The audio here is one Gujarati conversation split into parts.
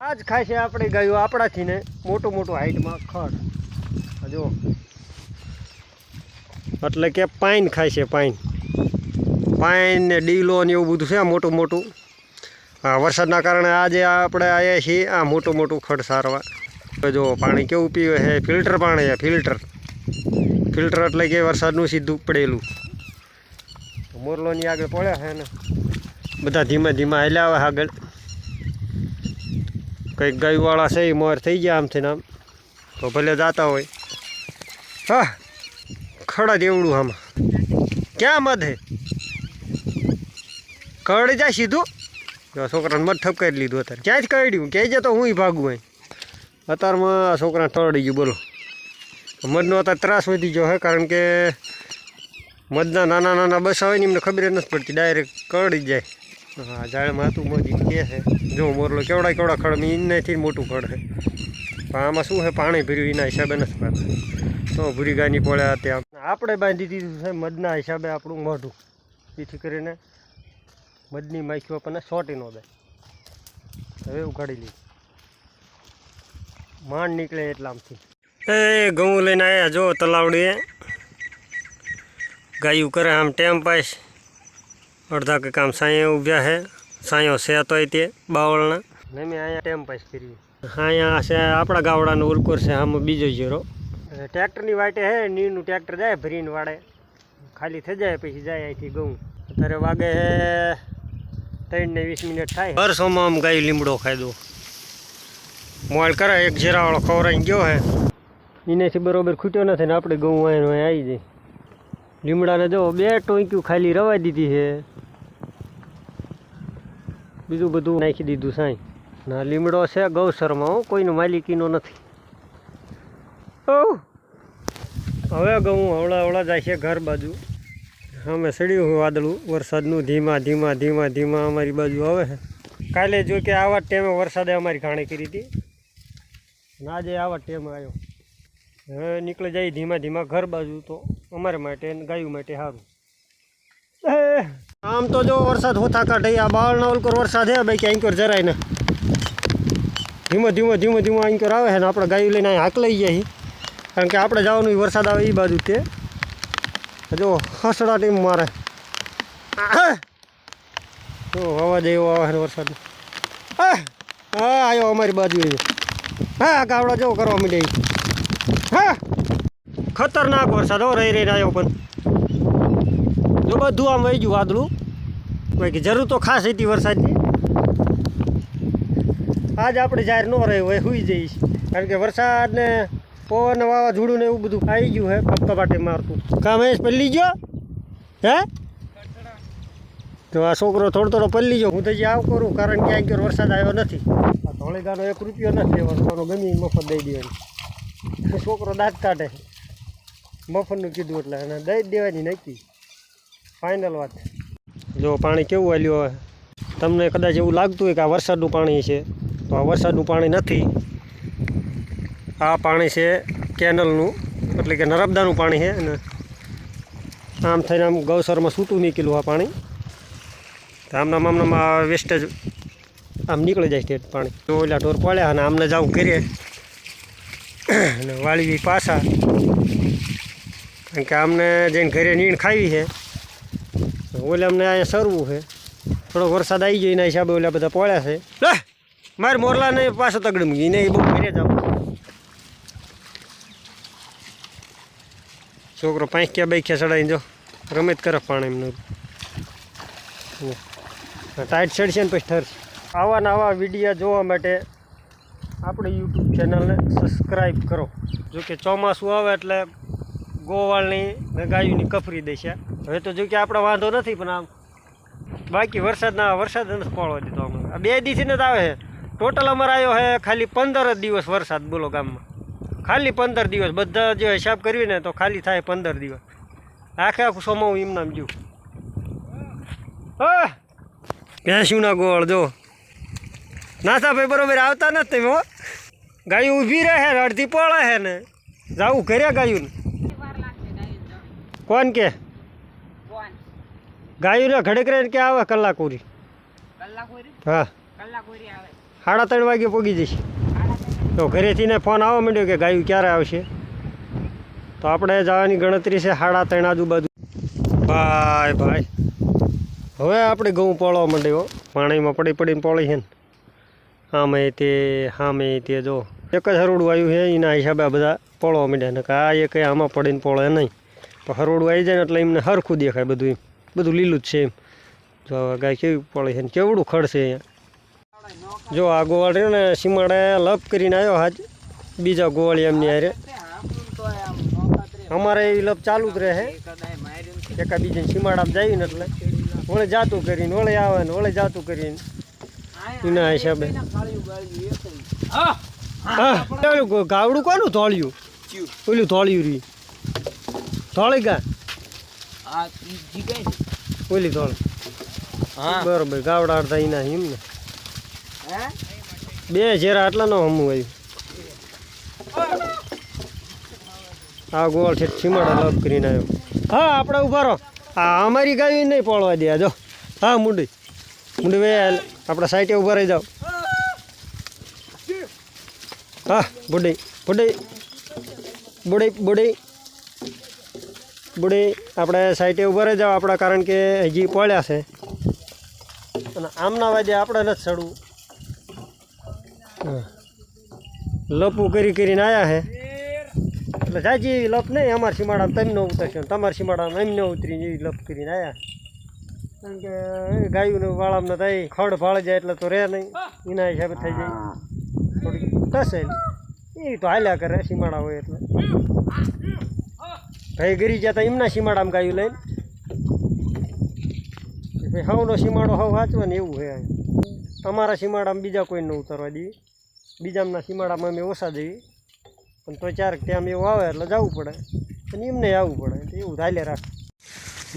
આ જ ખાય છે આપણે ગાયો આપણાથી ને મોટું મોટું હાઈટમાં ખડ. જો એટલે કે પાઇન ખાય છે પાઇન પાઇન ને ડીલો ને એવું બધું છે, આ મોટું મોટું. હા વરસાદના કારણે આજે આપણે આવ્યા છીએ, આ મોટું મોટું ખડ સારવા. જો પાણી કેવું પીવે છે? ફિલ્ટર પાણી છે, ફિલ્ટર. ફિલ્ટર એટલે કે વરસાદનું સીધું પડેલું. મોરલોની આગળ પડ્યા છે ને. બધા ધીમે ધીમે હાલ્યા આવે આગળ. કંઈક ગઈવાળા છે એ મોર થઈ ગયા આમથી આમ. તો ભલે જાતા હોય. હા, ખડા જેવડું આમાં. ક્યાં મધે કરડી જાય સીધું? જો, છોકરાને મધ ઠપકારી લીધું અત્યારે. ક્યાં જ કરડ્યું ક્યાંય જતો હું ભાગું અહીં. અત્યારમાં છોકરાને તરડી ગયું, બોલો. મધનો અત્યારે ત્રાસ વધી ગયો હે, કારણ કે મધના નાના નાના બસ હોય ને એમને ખબર જ નથી પડતી. ડાયરેક્ટ કરડી જાય. હા ઝાડમાં હતું મોદી કે છે જો મોરલો કેવડા કેવડા ખડ એનાથી મોટું ખડ છે પણ આમાં શું છે પાણી ભર્યું, એના હિસાબે નથી પાતા. તો ભૂરી ગાની પડ્યા ત્યાં. આપણે બાંધી દીધું છે મધના હિસાબે આપણું મોઢું. જેથી કરીને મધની માખીઓ આપણને સોટી ન દે. હવે ઉઘાડી લીધું માંડ નીકળે એટલામથી એ, ઘઉં લઈને આવ્યા જો તલાવડીએ. ગાયું કરે આમ ટેમ પાસ અડધા કે કામ સાંયે ઊભ્યા છે સાંયો છે તોય તે બાવળના. ને મેં અહીંયા ટેમ પાસ કર્યું. અહીંયા છે આપણા ગાવડાનો ઉલકોર છે આમાં બીજો જીરો ટ્રેક્ટરની વાટે હે નીરનું ટ્રેક્ટર જાય ભરીને વાડે ખાલી થઈ જાય પછી જાય અહીંથી ઘઉં. અત્યારે વાગે હે ત્રણ ને વીસ મિનિટ થાય. વર્ષોમાં આમ ગાય લીમડો ખાધો મોલ કરે એક જીરાવાળો ખવરાઈ ગયો હે. એનેથી બરોબર ખૂટ્યો નથી ને આપણે ઘઉં અહીં આવી જાય. લીમડાને જો બે ટોંક્યું ખાલી રવાઈ દીધી છે. બીજું બધું નાખી દીધું સાંઈ. ના, લીમડો છે ગૌસરમાં હું, કોઈનો માલિકીનો નથી. હવે ઘઉં હવળા હવળા જાય છે ઘર બાજુ. અમે સડ્યું વાદળું, વરસાદનું ધીમા ધીમા ધીમા ધીમા અમારી બાજુ આવે છે. કાલે જો કે આવા ટાઈમે વરસાદે અમારી ઘાણી કરી હતી. ના આજે આવા ટાઈમે આવ્યો. હવે નીકળી જાય ધીમા ધીમા ઘર બાજુ તો. અમારે માટે ગાયું માટે સારું આમ તો જો વરસાદ હોતા કાઢે આ બાવળના ઓલકોર વરસાદ હે ભાઈ કે આંકોર જરાય ને. ધીમો ધીમો ધીમો ધીમો આંકોર આવે છે ને આપણે ગાયું લઈને અહીં હાક લઈ જાય કારણ કે આપણે જવાનું વરસાદ આવે એ બાજુ તે. જો હસડા ટીમ મારે. તો અવાજ એવો આવે છે વરસાદ હા. આવ્યો અમારી બાજુ એ હા ગાવડા જેવો કરવા માંડે હા. ખતરનાક વરસાદ હો, રહી રહીને આવ્યો પણ. જો બધું આમ વહી ગયું વાદળું બાકી જરૂર તો ખાસ હતી વરસાદની. આજ આપણે જાહેર ન રહ્યું હોય સુઈ જઈશ. કારણ કે વરસાદ ને પવન વાવાઝોડું ને એવું બધું આવી ગયું હે કપકપાટે મારતું. કામ એ પલ્લી ગયો? હે? તો આ છોકરો થોડો થોડો પલ્લી ગયો. હું તો જે આવ કરું, કારણ કે આ વરસાદ આવ્યો નથી. આ ધોળીદાનો એક રૂપિયો નથી લેવાનો ગમી મફત દઈ દેવાનું. છોકરો દાંત કાઢે. મફતનું કીધું એટલે અને દઈ જ દેવાની નક્કી ફાઇનલ વાત. જો પાણી કેવું હાલ્યું હવે? તમને કદાચ એવું લાગતું હોય કે આ વરસાદનું પાણી છે, તો આ વરસાદનું પાણી નથી. આ પાણી છે કેનલનું, એટલે કે નર્મદાનું પાણી છે અને આમ થઈને આમ ગૌસરમાં છૂટું નીકળ્યું આ પાણી. તો આમનામ આમનામ આ વેસ્ટેજ આમ નીકળી જાય છે પાણી. તો ઓલા ઢોર પડ્યા અને આમને જાઉં કરીએ. અને વાળી પાછા. કારણ કે અમને જઈને ઘરે નીણ ખાવી છે. ઓલે અમને અહીંયા સરવું છે. થોડો વરસાદ આવી ગયો એના હિસાબે ઓલા બધા પોળ્યા છે. લે, મારે મોરલાને પાછો તગડમ ગઈ એને બહુ ઘરે જાવ છોકરો પાંખ્યા બાઈખ્યા ચડાવીને જો રમે જ કરે પાણી એમનું. ટાઈટ ચડશે ને પછી ઠરશે આવા નવા વિડીયા જોવા માટે આપણે યુટ્યુબ ચેનલને સબસ્ક્રાઈબ કરો. જોકે ચોમાસું આવે એટલે ગોવાળની ગાયુંની કફરી દેશે હવે તો જો કે આપણે વાંધો નથી, પણ આમ બાકી વરસાદના, વરસાદ નથી પડવા દીધો અમે બે દિવસથી જ આવે છે. ટોટલ અમારે આવ્યો છે ખાલી પંદર જ દિવસ વરસાદ, બોલો ગામમાં. ખાલી પંદર દિવસ. બધા જે હિસાબ કરવી ને તો ખાલી થાય પંદર દિવસ. આખે આખું સોમાવું હું નામ જ્યું હા! ભેંસું ના ગોળ જો. નાસા ભાઈ બરોબર આવતા નથી તમે ગાયું ઊભી રહે ને અડધી પડે છે ને. જાવું ઘરે ગાયું ને કોણ કે? ગાયું ઘડક રહીને ક્યાં આવે કલાક ઉરી હા. સાડા ત્રણ વાગે પોગી જઈશ. તો ઘરેથી ને ફોન આવવા માંડ્યો કે ગાયું ક્યારે આવશે? તો આપણે જવાની ગણતરી છે સાડા ત્રણ આજુબાજુ. ભાઈ ભાઈ. હવે આપણે ઘઉં પોળવા માંડ્યો. પાણીમાં પડી પડીને પોળી છે ને. આમે તે સામે તે જો. એક જ હરોડું આવ્યું છે એના હિસાબે બધા પોળવા માંડ્યા. ને કે આ કંઈ આમાં પડીને પોળે નહીં. તો હરોળું આવી જાય ને એટલે એમને હરખું દેખાય બધું એમ. બધું લીલું જ છે એમ. જો ગાય કેવી પડે છે ને કેવડું ખડશે અહીંયા. જો આ ગોવાળ રહ્યો ને સીમાડે લપ કરીને આવ્યો હાજ. બીજા ગોવાળી એમની હારે. અમારે એ લપ ચાલુ જ રહે. એકા બીજા સીમાડામાં જાય ને એટલે. ઓળે જાતું કરીને ઓળે આવે ને ઓળે જાતું કરીને. એના હિસાબે. ગાવડું કોનું ધોળ્યું? પેલું ધોળ્યું રહ્યું ધોળી ગા ઓલી હા. બરોબર ગાવડા અડધા એના એમ ને. બે ઝેરા આટલા નો હમું આવ્યું આ ગોળ છે છીમાડા લગ કરીને આવ્યો. હા આપણે ઊભા રહો. આ અમારી ગાય નહીં પળવા દે જો. હા મુંડી. મુંડી વે આપણે સાઈડે ઊભા રહી જાઓ. હા બુડી બુડી. બુડી બુડી. બુડી, આપણે સાઈટે ઊભા રહી જાઓ, આપણા કારણ કે હજી પડ્યા છે. અને આમના વાદે આપણે નથી ચડવું. લપું કરી કરીને આવ્યા છે. એટલે જાજી લપ નહીં, અમારા સીમાડામાં તમે ન ઉતરશો તમારા સીમાડામાં એમ ન ઉતરી એવી લપ કરીને આવ્યા કારણ કે ગાયું વાળામાં થાય, ખડ ફાળી જાય એટલે તો રહે નહીં. એના હિસાબે થઈ જાય. થોડીક થશે. એ તો હાલ્યા કરે, સીમાડા હોય એટલે. ભાઈ ગરી ગયા તા એમના સીમાડામાં ગાયું લઈને. ભાઈ હવનો સીમાડો હવ વાંચવા ને એવું હોય તમારા સીમાડામાં બીજા કોઈને ઉતરવા દઈએ. બીજાના સીમાડામાં અમે ઓછા દઈએ. પણ તો ચારક ટાઈમ એવું આવે એટલે જવું પડે. અને એમને આવવું પડે. એવું ધાલે રાખ.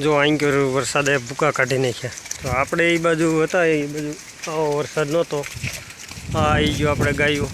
જો આંક્યોર વરસાદે ભૂકા કાઢી નાખ્યા. તો આપણે એ બાજુ હતા એ બાજુ આવો વરસાદ નહોતો. હા આવી જો આપણે ગાયું.